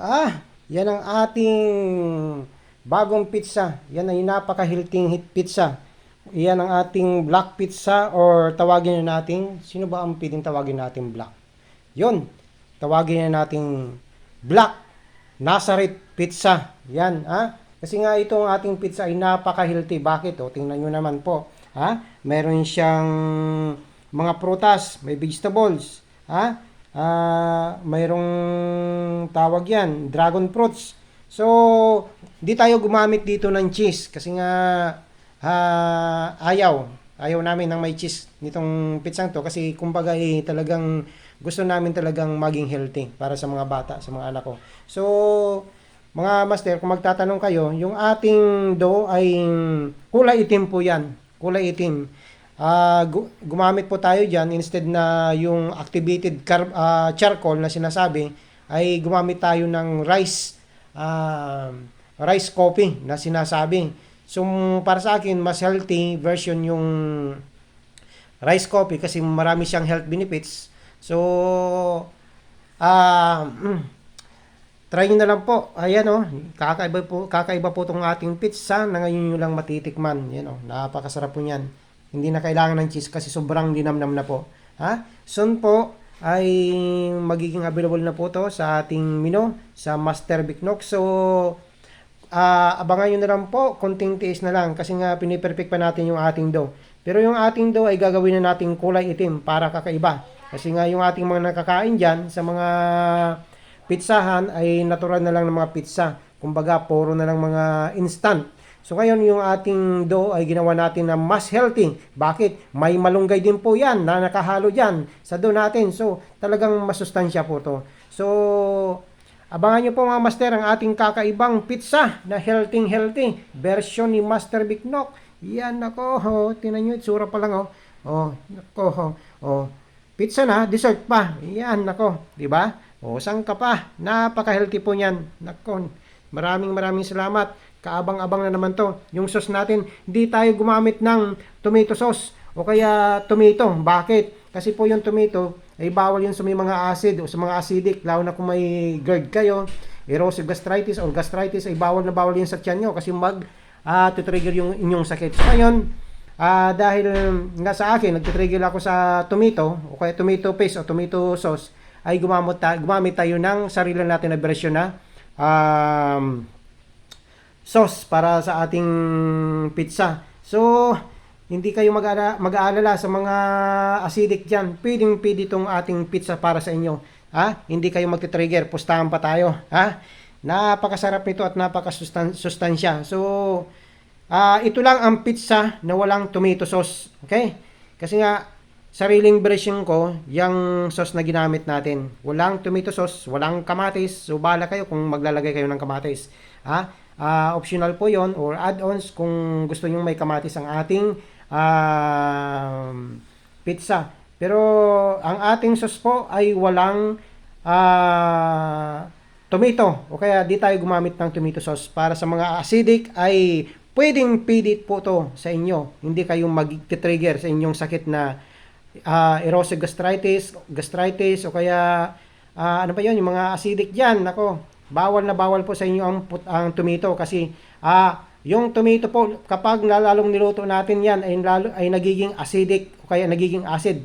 Ah, yan ang ating bagong pizza. Yan ay napaka-healthy hit pizza. Yan ang ating black pizza or tawagin na natin, sino ba ang pwedeng tawagin natin black? Yun, tawagin na natin black Nazareth pizza. Yan, ha? Kasi nga itong ating pizza ay napaka-healthy. Bakit? O, tingnan nyo naman po. Ha? Meron siyang mga prutas, may vegetables, ha? Ah, mayroong tawag yan, dragon fruits. So, di tayo gumamit dito ng cheese kasi nga ah, ayaw. Ayaw namin ng may cheese nitong pizzang to kasi kumbaga eh, talagang gusto namin talagang maging healthy para sa mga bata, sa mga anak ko. So, mga master, kung magtatanong kayo, yung ating dough ay kulay itim po yan. Kulay itim. Gu- gumamit po tayo diyan instead na yung activated car- ah, charcoal na sinasabi ay gumamit tayo ng rice ah, rice coffee na sinasabi. So para sa akin mas healthy version yung rice coffee kasi marami siyang health benefits. So ah Try nyo na lang po. Ayan oh, kakaiba po, kakaiba po itong ating pizza na ngayon nyo lang matitikman. Yan oh, napakasarap po niyan. Hindi na kailangan ng cheese kasi sobrang dinamnam na po. Ha? Soon po ay magiging available na po to sa ating menu sa Master Bicnoc. So, ah abangan nyo na lang po, konting tiis na lang kasi nga piniperfect pa natin yung ating dough. Pero yung ating dough ay gagawin na nating kulay itim para kakaiba. Kasi nga yung ating mga nakakain dyan sa mga pizzahan ay natural na lang ng mga pizza. Kumbaga, puro na lang mga instant. So ngayon yung ating dough ay ginawa natin na mas healthy. Bakit? May malunggay din po yan na nakahalo dyan sa dough natin. So talagang masustansya po to. So abangan nyo po mga master ang ating kakaibang pizza na healthy healthy version ni Master Big Nock. Yan ako, oh, tinan nyo, itsura pa lang oh. Oh, nako, oh, oh. Pizza na, dessert pa. Yan nako, di ba? O, saan ka pa? Napaka-healthy po niyan. Nako, maraming maraming salamat. Kaabang-abang na naman to. Yung sauce natin, hindi tayo gumamit ng tomato sauce o kaya tomato. Bakit? Kasi po yung tomato, ay bawal yun sa may mga acid o sa mga acidic, lalo na kung may GERD kayo, erosive gastritis or gastritis, ay bawal na bawal yun sa tiyan nyo kasi mag ah trigger yung inyong sakit. So, ngayon, ah dahil nga sa akin, nagtitrigger ako sa tomato o kaya tomato paste o tomato sauce, ay gumamit, gumamit tayo ng sarili natin na version na um, sauce para sa ating pizza. So, hindi kayo mag-aala- mag-aalala sa mga acidic dyan. Pwedeng pwede itong ating pizza para sa inyo. Ha? Hindi kayo magti-trigger. Pustahan pa tayo. Ha? Napakasarap nito at napakasustansya. So, ah ito lang ang pizza na walang tomato sauce. Okay? Kasi nga, sariling version ko, yung sauce na ginamit natin. Walang tomato sauce, walang kamatis. So, bala kayo kung maglalagay kayo ng kamatis. Ha? Ah, optional po yon or add-ons kung gusto nyo may kamatis ang ating um, pizza. Pero ang ating sauce po ay walang ah, tomato o kaya di tayo gumamit ng tomato sauce para sa mga acidic ay pwedeng pidit po to sa inyo. Hindi kayo mag-trigger sa inyong sakit na ah, erosive gastritis, gastritis o kaya ah, ano pa 'yon, yung mga acidic diyan. Nako, bawal na bawal po sa inyo ang put- ang tomato kasi ah yung tomato po kapag lalong niluto natin yan ay lalo ay nagiging acidic o kaya nagiging acid